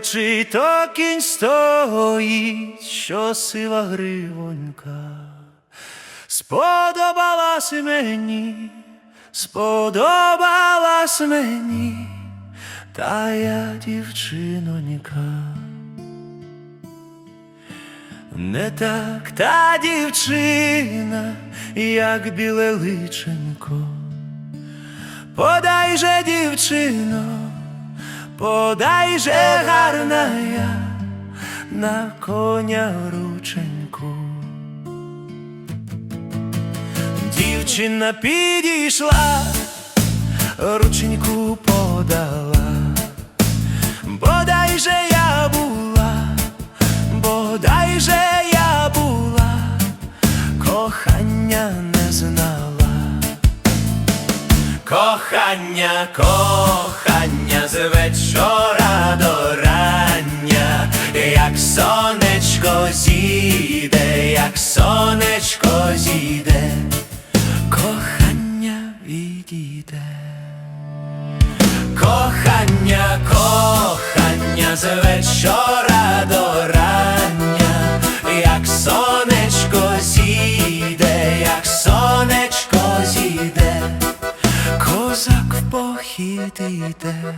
Чи то кінь стоїть, що сива гривонька, сподобалась мені, сподобалась мені, та я дівчинонька. Не так та дівчина, як біле личенко. Подай же, дівчино, подай же гарна я на коня рученьку. Дівчина підійшла, рученьку подала, Кохання, кохання з вечора до рання, як сонечко зійде, як сонечко зійде, кохання відійде. Кохання, кохання з вечора до рання, як сонечко зійде,